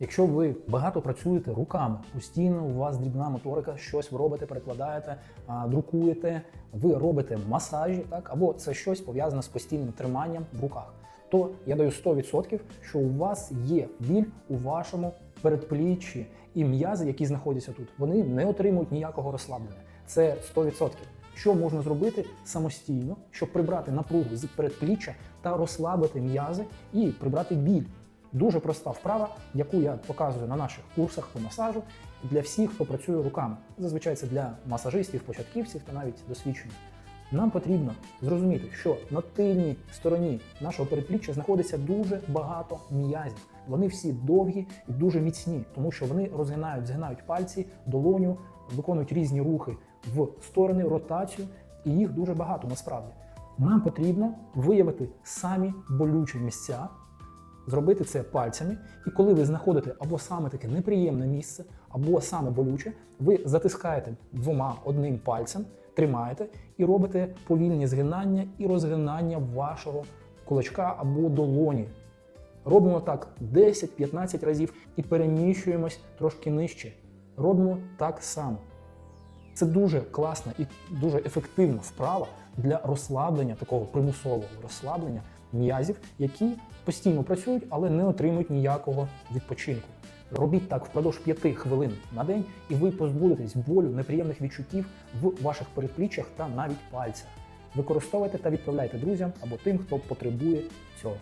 Якщо ви багато працюєте руками, постійно у вас дрібна моторика, щось ви робите, перекладаєте, друкуєте, ви робите масажі, так або це щось пов'язане з постійним триманням в руках, то я даю 100%, що у вас є біль у вашому передпліччі і м'язи, які знаходяться тут, вони не отримують ніякого розслаблення. Це 100%. Що можна зробити самостійно, щоб прибрати напругу з передпліччя та розслабити м'язи і прибрати біль. Дуже проста вправа, яку я показую на наших курсах по масажу для всіх, хто працює руками. Зазвичай це для масажистів, початківців та навіть досвідчених. Нам потрібно зрозуміти, що на тильній стороні нашого передпліччя знаходиться дуже багато м'язів. Вони всі довгі і дуже міцні, тому що вони розгинають, згинають пальці, долоню, виконують різні рухи в сторони, ротацію, і їх дуже багато насправді. Нам потрібно виявити самі болючі місця, зробити це пальцями, і коли ви знаходите або саме таке неприємне місце, або саме болюче, ви затискаєте двома одним пальцем, тримаєте і робите повільні згинання і розгинання вашого кулачка або долоні. Робимо так 10-15 разів і переміщуємось трошки нижче. Робимо так само. Це дуже класна і дуже ефективна вправа для розслаблення такого примусового розслаблення м'язів, які постійно працюють, але не отримують ніякого відпочинку. Робіть так впродовж 5 хвилин на день, і ви позбудетесь болю, неприємних відчуттів в ваших передпліччях та навіть пальцях. Використовуйте та відправляйте друзям або тим, хто потребує цього.